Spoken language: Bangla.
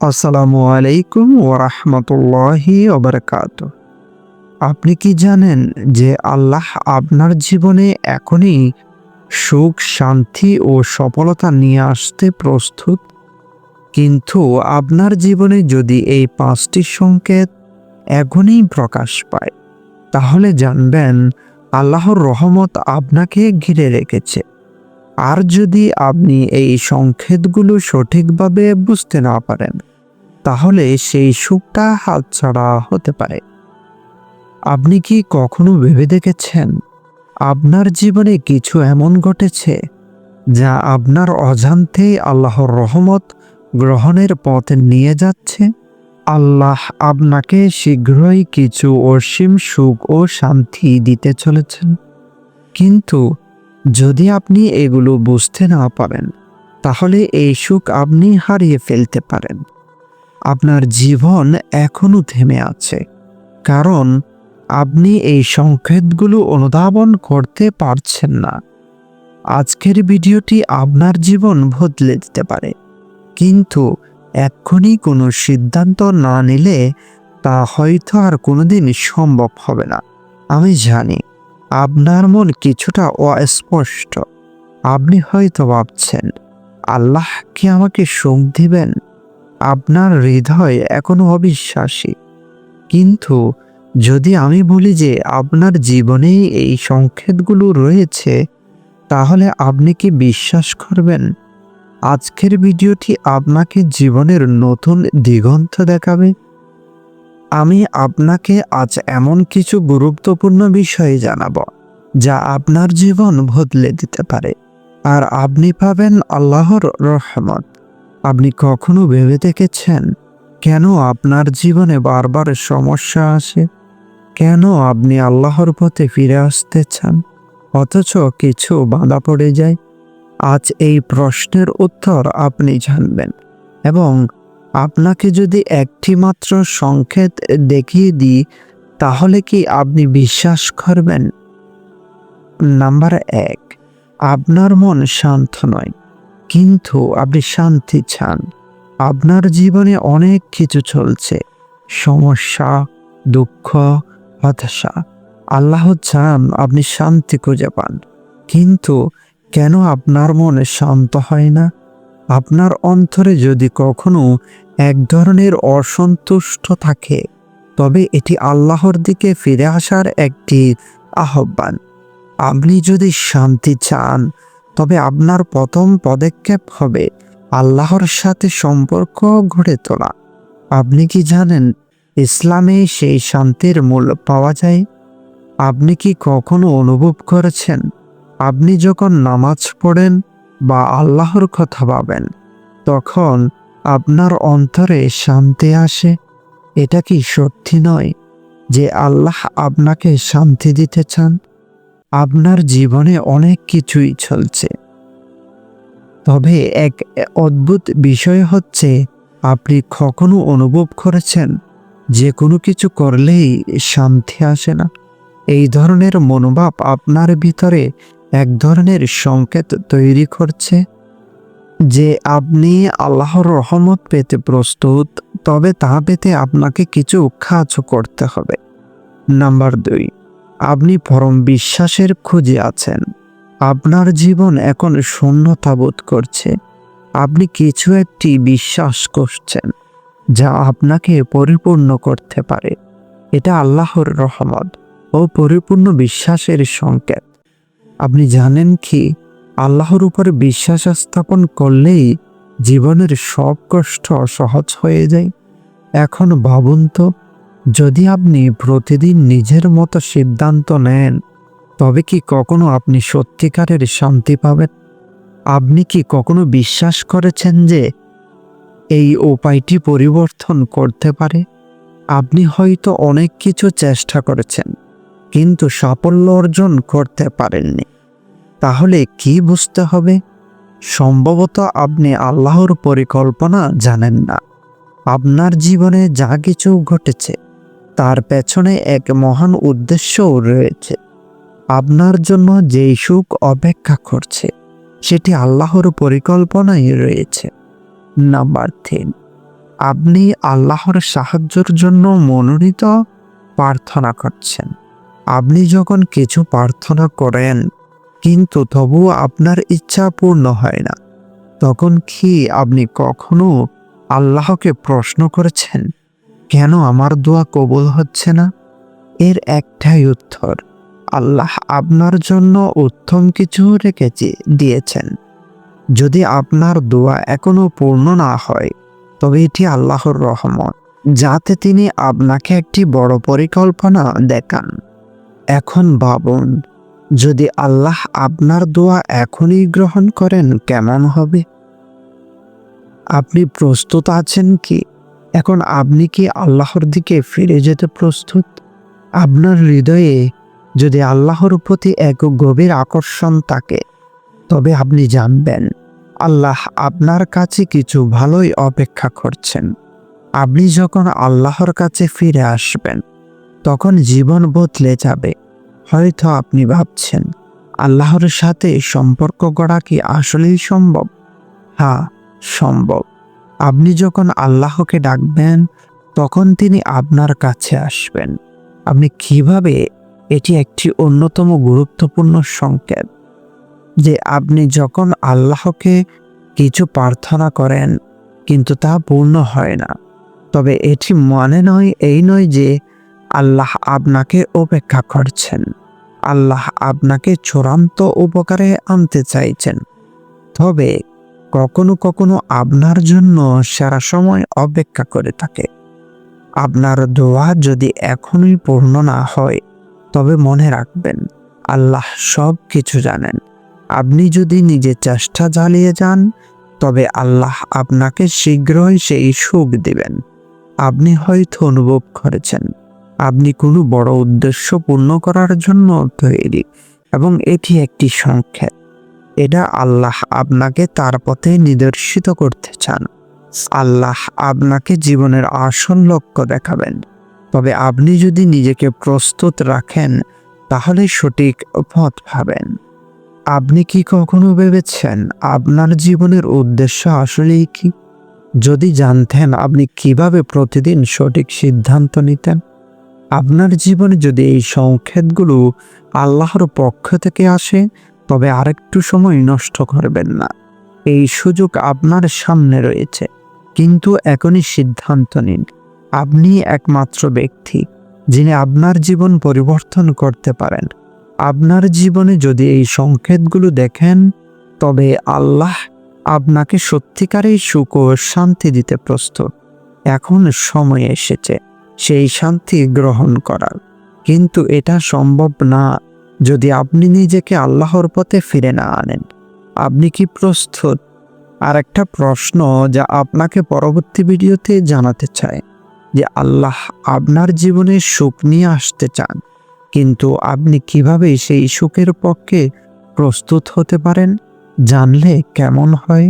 আসসালামু আলাইকুম ওরহমতুল্লাহি ওবরকাত আপনি কি জানেন যে আল্লাহ আপনার জীবনে এখনই সুখ, শান্তি ও সফলতা নিয়ে আসতে প্রস্তুত? কিন্তু আপনার জীবনে যদি এই পাঁচটি সংকেত এখনই প্রকাশ পায়, তাহলে জানবেন আল্লাহর রহমত আপনাকে ঘিরে রেখেছে। আর যদি আপনি এই সংকেতগুলো সঠিকভাবে বুঝতে না পারেন তাহলে সেই সুখটা হাতছাড়া হতে পারে। আপনি কি কখনো ভেবে দেখেছেন, আপনার জীবনে কিছু এমন ঘটেছে যা আপনার অজান্তেই আল্লাহর রহমত গ্রহণের পথে নিয়ে যাচ্ছে? আল্লাহ আপনাকে শীঘ্রই কিছু অসীম সুখ ও শান্তি দিতে চলেছেন। কিন্তু যদি আপনি এগুলো বুঝতে না পারেন, তাহলে এই সুখ আপনি হারিয়ে ফেলতে পারেন। আপনার জীবন এখনও থেমে আছে। কারণ আপনি এই সংকেতগুলো অনুধাবন করতে পারছেন না। আজকের ভিডিওটি আপনার জীবন বদলে দিতে পারে। কিন্তু এক্ষুনি কোনো সিদ্ধান্ত না নিলে তা হয়তো আর কোনোদিন সম্ভব হবে না। আমি জানি, আপনার মন কিছুটা অস্পষ্ট। আপনি হয়তো ভাবছেন, আল্লাহ কি আমাকে সুখ দিবেন? আপনার হৃদয় এখনও অবিশ্বাসী। কিন্তু যদি আমি বলি যে আপনার জীবনে এই সংকেতগুলো রয়েছে, তাহলে আপনি কি বিশ্বাস করবেন? আজকের ভিডিওটি আপনাকে জীবনের নতুন দিগন্ত দেখাবে। আমি আপনাকে আজ এমন কিছু গুরুত্বপূর্ণ বিষয়ে জানাব, যা আপনার জীবন বদলে দিতে পারে। আর আপনি পাবেন আল্লাহর রহমত। আপনি কখনো ভেবে দেখেছেন কেন আপনার জীবনে বারবার সমস্যা আসে? কেন আপনি আল্লাহর পথে ফিরে আসতে চান? অথচ কিছু বাধা পড়ে যায়। আজ এই প্রশ্নের উত্তর আপনি জানবেন এবং আপনাকে যদি একটি মাত্র সংকেত দেখিয়ে দিই, তাহলে কি আপনি বিশ্বাস করবেন? নাম্বার এক, আপনার মন শান্ত নয়। কিন্তু আপনি শান্তি চান। আপনার জীবনে অনেক কিছু চলছে। সমস্যা, দুঃখ, হতাশা। আল্লাহ চান আপনি শান্তি খুঁজে পান। কিন্তু কেন আপনার মনে শান্ত হয় না? আপনার অন্তরে যদি কখনো এক ধরনের অসন্তুষ্ট থাকে, তবে এটি আল্লাহর দিকে ফিরে আসার একটি আহ্বান। আপনি যদি শান্তি চান তবে আপনার প্রথম পদক্ষেপ হবে আল্লাহর সাথে সম্পর্ক গড়ে তোলা। আপনি কি জানেন ইসলামে সেই শান্তির মূল পাওয়া যায়? আপনি কি কখনো অনুভব করেছেন আপনি যখন নামাজ পড়েন বা আল্লাহর কথা ভাবেন, তখন আপনার অন্তরে শান্তি আসে? এটা কি সত্যি নয় যে আল্লাহ আপনাকে শান্তি দিতে চান? আপনার জীবনে অনেক কিছুই চলছে। তবে এক অদ্ভুত বিষয় হচ্ছে, আপনি কখনো অনুভব করেছেন, যে কোনো কিছু করলেই শান্তি আসে না? এই ধরনের মনোভাব আপনার ভিতরে এক ধরনের সংকেত তৈরি করছে, যে আপনি আল্লাহর রহমত পেতে প্রস্তুত, তবে তা পেতে আপনাকে কিছু কাজ করতে হবে। নাম্বার দুই আপনি পরম বিশ্বাসের খুঁজে আছেন। আপনার জীবন এখন শূন্যতা বোধ করছে। আপনি কিছু একটি বিশ্বাস করছেন, যা আপনাকে পরিপূর্ণ করতে পারে। এটা আল্লাহর রহমত ও পরিপূর্ণ বিশ্বাসের সংকেত। আপনি জানেন কি, আল্লাহর উপরে বিশ্বাস স্থাপন করলেই জীবনের সব কষ্ট সহজ হয়ে যায়। এখন ভাবুন তো যদি আপনি প্রতিদিন নিজের মতো সিদ্ধান্ত নেন, তবে কি কখনো আপনি সত্যিকারের শান্তি পাবেন? আপনি কি কখনো বিশ্বাস করেছেন যে এই উপায়টি পরিবর্তন করতে পারে? আপনি হয়তো অনেক কিছু চেষ্টা করেছেন, কিন্তু সাফল্য অর্জন করতে পারেননি। তাহলে কি বুঝতে হবে? সম্ভবত আপনি আল্লাহর পরিকল্পনা জানেন না। আপনার জীবনে যা কিছু ঘটেছে তার পেছনে এক মহান উদ্দেশ্যও রয়েছে। আপনার জন্য যেই সুখ অপেক্ষা করছে, সেটি আল্লাহর পরিকল্পনায় রয়েছে। নাম্বার তিন, আপনি আল্লাহর সাহায্যের জন্য মনোনীত প্রার্থনা করছেন। আপনি যখন কিছু প্রার্থনা করেন, কিন্তু তবুও আপনার ইচ্ছা পূর্ণ হয় না, তখন কি আপনি কখনো আল্লাহকে প্রশ্ন করেছেন? কেন আমার দোয়া কবুল হচ্ছে না? এর একটাই উত্তর, আল্লাহ আপনার জন্য উত্তম কিছু রেখেছে দিয়েছেন। যদি আপনার দোয়া এখনও পূর্ণ না হয়, তবে এটি আল্লাহর রহমত, যাতে তিনি আপনাকে একটি বড় পরিকল্পনা দেখান। এখন ভাবুন, যদি আল্লাহ আপনার দোয়া এখনই গ্রহণ করেন কেমন হবে? আপনি প্রস্তুত আছেন কি? এখন আপনি কি আল্লাহর দিকে ফিরে যেতে প্রস্তুত? আপনার হৃদয়ে যদি আল্লাহর প্রতি এক গভীর আকর্ষণ থাকে, তবে আপনি জানবেন, আল্লাহ আপনার কাছে কিছু ভালোই অপেক্ষা করছেন। আপনি যখন আল্লাহর কাছে ফিরে আসবেন, তখন জীবন বদলে যাবে। হয়তো আপনি ভাবছেন, আল্লাহর সাথে সম্পর্ক গড়া কি আসলেই সম্ভব? হ্যাঁ সম্ভব। আপনি যখন আল্লাহকে ডাকবেন, তখন তিনি আপনার কাছে আসবেন। আপনি কীভাবে এটি একটি অন্যতম গুরুত্বপূর্ণ সংকেত? যে আপনি যখন আল্লাহকে কিছু প্রার্থনা করেন, কিন্তু তা পূর্ণ হয় না। তবে এটি মানে নয়, এই নয় যে আল্লাহ আপনাকে অপেক্ষা করছেন। আল্লাহ আপনাকে চূড়ান্ত উপকারে আনতে চাইছেন। তবে কখনো কখনো আপনার জন্য সারা সময় অপেক্ষা করে থাকে। আপনার দোয়া যদি এখনই পূর্ণ না হয়, তবে মনে রাখবেন, আল্লাহ সব কিছু জানেন। আপনি যদি নিজে চেষ্টা চালিয়ে যান, তবে আল্লাহ আপনাকে শীঘ্রই সেই সুখ দিবেন। আপনি হয়তো অনুভব করেছেন, আপনি কোনো বড় উদ্দেশ্য পূর্ণ করার জন্য তৈরি, এবং এটি একটি সংক্ষেপ এটা আল্লাহ আপনাকে তার পথে নিদর্শিত করতে চান। আল্লাহ আপনাকে জীবনের আসল লক্ষ্য দেখাবেন। তবে আপনি যদি নিজেকে প্রস্তুত রাখেন, তাহলে সঠিক পথ পাবেন। আপনি কি কখনো ভেবেছেন আপনার জীবনের উদ্দেশ্য আসলেই কি? যদি জানতেন আপনি কীভাবে প্রতিদিন সঠিক সিদ্ধান্ত নিতেন। আপনার জীবনে যদি এই সংকেতগুলো আল্লাহর পক্ষ থেকে আসে তবে আরেকটু সময় নষ্ট করবেন না। এই সুযোগ আপনার সামনে রয়েছে। কিন্তু এখনই সিদ্ধান্ত নিন। আপনি একমাত্র ব্যক্তি, যিনি আপনার জীবন পরিবর্তন করতে পারেন। আপনার জীবনে যদি এই সংকেতগুলো দেখেন, তবে আল্লাহ আপনাকে সত্যিকারেই সুখ ও শান্তি দিতে প্রস্তুত। এখন সময় এসেছে, সেই শান্তি গ্রহণ করার। কিন্তু এটা সম্ভব না। যদি আপনি নিজেকে আল্লাহর পথে ফিরে না আনেন, আপনি কি প্রস্তুত? আর একটা প্রশ্ন যা আপনাকে পরবর্তী ভিডিওতে জানাতে চায় যে আল্লাহ আপনার জীবনে সুখ নিয়ে আসতে চান, কিন্তু আপনি কীভাবে সেই সুখের পক্ষে প্রস্তুত হতে পারেন? জানলে কেমন হয়?